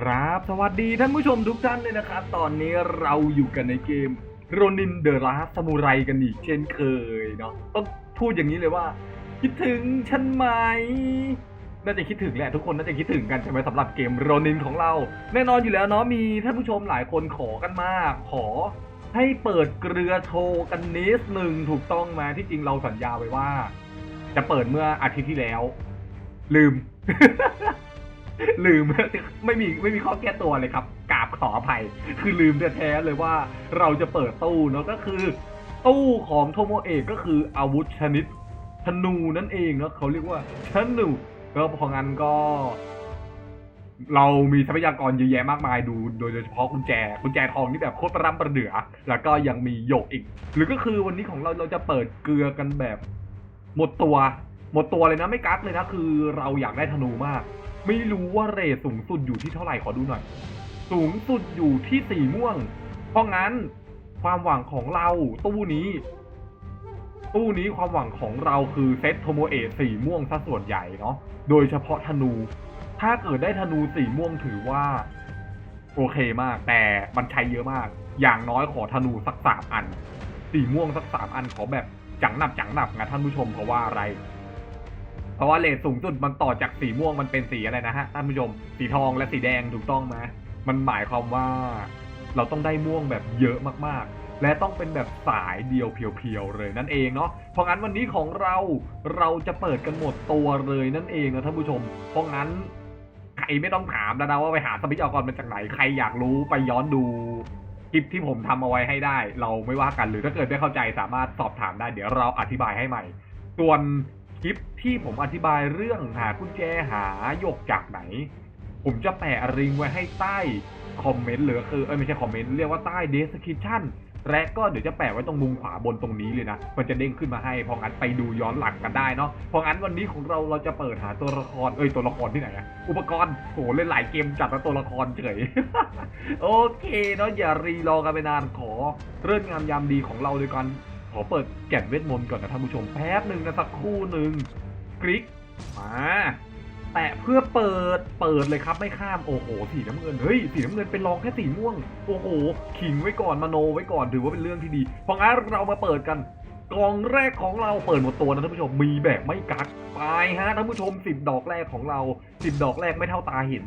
ครับสวัสดีท่านผู้ชมทุกท่านเลยนะครับ ตอนนี้เราอยู่กันในเกมโรนินเดอะลาสมูไรกันอีกเช่นเคยเนาะต้องพูดอย่างนี้เลยว่า คิดถึงฉันไหมน่าจะคิดถึงแหละทุกคนน่าจะคิดถึงกันใช่ไหมสำหรับเกมโรนินของเรา แน่นอนอยู่แล้วเนาะมีท่านผู้ชมหลายคนขอกันมาก ขอให้เปิดเกลือโชว์กันนิดหนึ่งถูกต้องไหมาที่จริงเราสัญญาไว้ว่า จะเปิดเมื่ออาทิตย์ที่แล้ว ลืม ลืมไม่มีไม่มีข้อแก้ตัวเลยครับกราบขออภัย คือลืมแท้ๆเลยว่าเราจะเปิดตู้เนาะก็คือ ตู้ของโทโมเอะก็คืออาวุธชนิดธนูนั่นเองเนาะเขาเรียกว่าธนูก็พราะงั้นก็ เรามีทรัพยากรเยอะแยะมากมายดูโดยโดยเฉพาะกุญแจกุญแจทองนี่แบบโคตรประร่ำประเดือ แล้วก็ยังมีหยกอีก หรือก็คือวันนี้ของเราเราจะเปิดเกลือกันแบบ หมดตัว หมดตัวเลยนะไม่กักเลยนะคือ เราอยากได้ธนูมาก ไม่รู้ว่าเรทสูงสุดอยู่ที่เท่าไหร่ขอดูหน่อย สูงสุดอยู่ที่สีม่วง เพราะงั้นความหวังของเราตู้นี้ ตู้นี้ความหวังของเราคือเซตโทโมเอะสีม่วงซะส่วนใหญ่เนาะโดยเฉพาะธนู ถ้าเกิดได้ธนูสีม่วงถือว่า โอเคมาก แต่มันใช้เยอะมาก อย่างน้อยขอธนูสักสามอัน สีม่วงสักสามอันขอแบบจังหนับจังหนับนะท่านผู้ชมเพราะว่าอะไร เพราะว่าเลทสูงสุดมันต่อจากสีม่วงมันเป็นสีอะไรนะฮะท่านผู้ชมสีทองและสีแดงถูกต้องไหมมันหมายความว่าเราต้องได้ม่วงแบบเยอะมากๆ และต้องเป็นแบบสายเดียวเพียวๆเลยนั่นเองเนาะเพราะงั้นวันนี้ของเราเราจะเปิดกันหมดตัวเลยนั่นเองนะท่านผู้ชม เพราะงั้นใครไม่ต้องถามแล้วนะว่าไปหาทรัพยากรมาจากไหนใครอยากรู้ไปย้อนดูคลิปที่ผมทำเอาไว้ให้ได้ เราไม่ว่ากันหรือถ้าเกิดไม่เข้าใจสามารถสอบถามได้เดี๋ยวเราอธิบายให้ใหม่ ส่วน คลิปที่ผมอธิบายเรื่องหากุญแจหายกจากไหน ผมจะแปะลิงไว้ให้ใต้คอมเมนต์หรือคือเออไม่ใช่คอมเมนต์เรียกว่าใต้ description และก็เดี๋ยวจะแปะไว้ตรงมุมขวาบนตรงนี้เลยนะ มันจะเด้งขึ้นมาให้พราะงั้นไปดูย้อนหลังกันได้เนาะพราะงั้นวันนี้ของเราเราจะเปิดหาตัวละคร เอ้ยตัวละครที่ไหนอะอุปกรณ์โหเล่นหลายเกมจัดแล้วตัวละครเฉย โอเคเนาะอย่ารีรอกันไปนานขอ เรื่องงามยามดีของเราเลยกัน ขอเปิดแก่นเวทมนต์ก่อนนะท่านผู้ชมแป๊บหนึ่งนะสักครู่หนึ่งคลิกมาแตะเพื่อเปิดเปิดเลยครับไม่ข้ามโอ้โหสีน้ำเงินเฮ้ยสีน้ำเงินเป็นรองแค่สีม่วงโอ้โหขิงไว้ก่อนมโนไว้ก่อนถือว่าเป็นเรื่องที่ดีเพราะงั้นเรามาเปิดกันกองแรกของเราเปิดหมดตัวนะท่านผู้ชมมีแบบไม่กักไปฮะท่านผู้ชมสิบดอกแรกของเราสิบดอกแรกไม่เท่าตาเห็น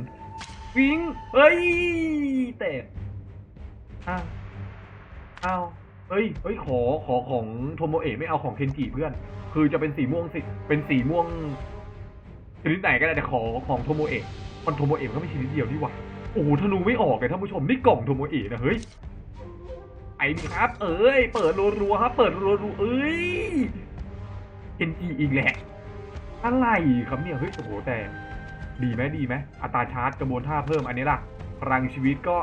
วิงเฮ้ยแต่อ้าวอ้าว เฮ้ยเฮ้ยขอขอของโทโมเอะไม่เอาของเคนจิเพื่อน คือจะเป็นสีม่วงสิเป็นสีม่วงชนิดไหนก็ได้แต่ขอของโทโมเอะมันโทโมเอะมันก็ไม่ชนิดเดียวนี่หว่าโอ้โหธนูไม่ออกเลยท่านผู้ชมนี่กล่องโทโมเอะนะเฮ้ยไอ้นี่ครับ เอ้ยเปิดรัวๆครับเปิดรัวๆเอ้ยเอ็นจีอีกแหละอะไรครับเนี่ยเฮ้ยโอ้โหแต่ ดีไหมดีไหมอัตราชาร์จกระบวนท่าเพิ่มอันนี้ล่ะพลังชีวิตก็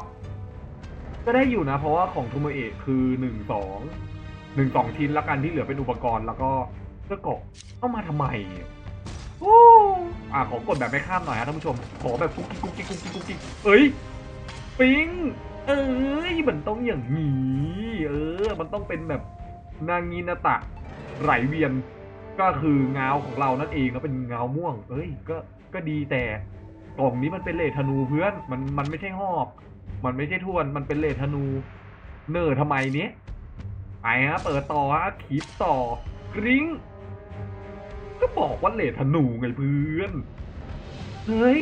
ก็ได้อยู่นะ เพราะว่าของทูมเอะคือหนึ่งสองหนึ่งสองชิ้นแล้วกันที่เหลือเป็นอุปกรณ์แล้วก็เสื้อเกราะเข้ามาทำไมโอ้อะขอกดแบบไม่ข้ามหน่อยฮะท่านผู้ชม ขอแบบกุ๊กกิ๊กกุ๊กกิ๊กกุ๊กกิ๊กกุ๊กกิ๊กเอ้ยปิงเอ้ยมันต้องอย่างนี้เออ มันต้องเป็นแบบนางีนาตะไหลเวียนก็คือเงาของเรานั่นเองแล้วเป็นเงาม่วง เอ้ย ก็ ก็ดีแต่กล่องนี้มันเป็นเลทธนูเพื่อน มัน มันไม่ใช่หอก มันไม่ใช่ทวนมันเป็นเลธนู เนอทำไมเนี้ยไปฮะเปิดต่อฮะคลิปต่อกริ้งก็บอกว่าเลธนูไงเพื่อน เฮ้ย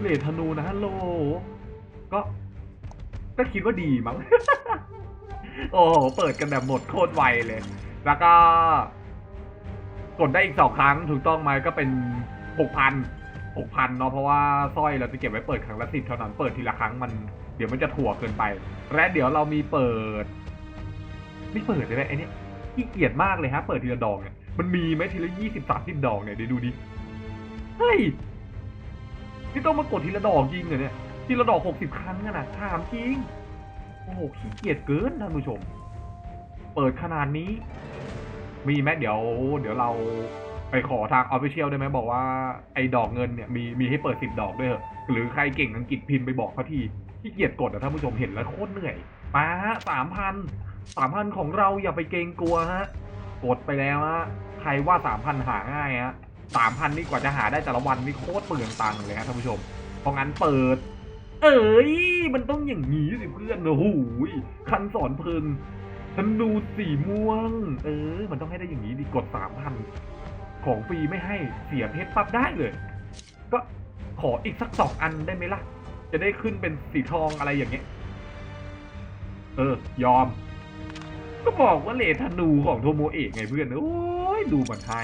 เลธนูนะฮัลโหล ก็ก็คิดว่าดีมั้ง โอ้โหเปิดกันแบบหมดโคตรไวเลย แล้วก็ กดได้อีกสองครั้งถูกต้องไหมก็เป็นหกพัน หกพันเนาะเพราะว่าสร้อยเราจะเก็บไว้เปิดครั้งละสิบเท่านั้นเปิดทีละครั้งมันเดี๋ยวมันจะถั่วเกินไป และเดี๋ยวเรามีเปิด ไม่เปิดเลยไหมไอ้นี่ขี้เกียจมากเลยฮะ เปิดทีละดอกเนี่ยมันมีไหมทีละยี่สิบสามสิบดอกเนี่ยเดี๋ยวดูดิเฮ้ยนี่ต้องมากดทีละดอกจริงเหรอเนี่ยทีละดอกหกสิบครั้งอะนะถามจริงโอ้โหขี้เกียจเกินท่านผู้ชม เปิดขนาดนี้ มีไหมเดี๋ยว เดี๋ยวเรา ไปขอทางออฟฟิเชียลได้ไหมบอกว่าไอ้ดอกเงินเนี่ยมีมีให้เปิดสิบดอกด้วยเหรอหรือใครเก่งอังกฤษพิมพ์ไปบอกเขาทีขี้เกียจกดอะท่านผู้ชมเห็นแล้วโคตรเหนื่อยมาฮะสามพันสามพันของเราอย่าไปเกรงกลัวฮะกดไปแล้วฮะใครว่าสามพันหาง่ายฮะสามพันนี่กว่าจะหาได้แต่ละวันนี่โคตรเปลืองตังค์เลยฮะท่านผู้ชม เพราะงั้นเปิด เอ้ยมันต้องอย่างนี้สิเพื่อนโอ้โหยคันสอนเพลิงธนูสีม่วง เออ มันต้องให้ได้อย่างนี้ดิกดสามพัน ของฟรีไม่ให้เสียเพชรปั๊บได้เลย ก็ขออีกสักสองอันได้ไหมล่ะ จะได้ขึ้นเป็นสีทองอะไรอย่างเงี้ย เออ ยอม ก็บอกว่าเลธนูของโทโมเอะไงเพื่อน โอ้ยดูมันให้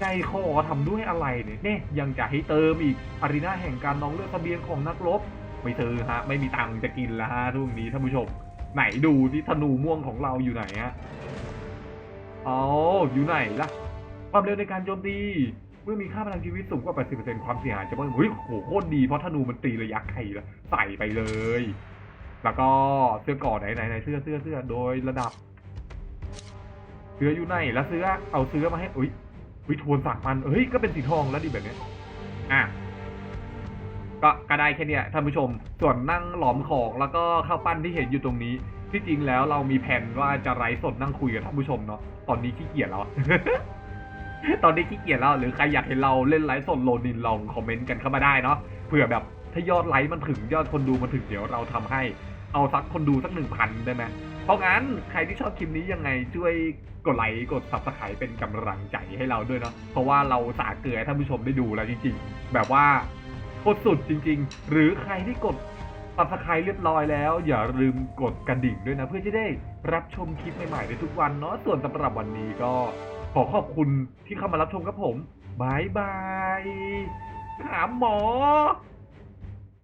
ใจคอทำด้วยอะไรเนี่ยเนี่ยยังจะให้เติมอีกอารีนาแห่งการน้องเลือกเสบียงของนักรบ ไม่ซื้อฮะ ไม่มีตังค์จะกินแล้วฮะทุกนี้ท่านผู้ชม ไหนดูที่ธนูม่วงของเราอยู่ไหนฮะอ๋ออยู่ไหนล่ะ ความเร็วในการโจมตี เมื่อมีค่าพลังชีวิตสูงกว่า 80%ความเสียหายจะเพิ่มเฮ้ยโหโคตรดีเพราะธนูมันตีระยะไกลแล้วใส่ไปเลย แล้วก็เสื้อก่อไหนไหนไหนเสื้อเสื้อเสื้อโดยระดับ เสื้ออยู่ไหนแล้วเสื้อเอาเสื้อมาให้อุ้ยอุ้ยทวนสามพันเฮ้ยก็เป็นสีทองแล้วดิแบบนี้อะก็ก็ได้แค่นี้ท่านผู้ชม ส่วนนั่งหลอมของแล้วก็ข้าวปั้นที่เห็นอยู่ตรงนี้ ที่จริงแล้วเรามีแผนว่าจะไลฟ์สดนั่งคุยกับท่านผู้ชมเนาะตอนนี้ขี้เกียจแล้ว ตอนนี้ขี้เกียจแล้วหรือใครอยากเห็นเราเล่นไลฟ์สดโลนินลองคอมเมนต์กันเข้ามาได้เนาะเผื่อแบบถ้ายอดไลค์มันถึงยอดคนดูมันถึงเดี๋ยวเราทำให้เอาสักคนดูสักหนึ่งพันได้ไหมเพราะงั้นใครที่ชอบคลิปนี้ยังไงช่วยกดไลค์กด subscribe เป็นกำลังใจให้เราด้วยเนาะเพราะว่าเราสาเกลือให้ท่านผู้ชมได้ดูแล้วจริง ๆ แบบว่าโคตรสุดจริง ๆ หรือใครที่กด subscribe เรียบร้อยแล้ว อย่าลืมกดกระดิ่งด้วยนะ เพื่อจะได้รับชมคลิปใหม่ๆในทุกวันเนาะส่วนสำหรับวันนี้ก็ ขอขอบคุณที่เข้ามารับชมครับผมบายบายถาหมอ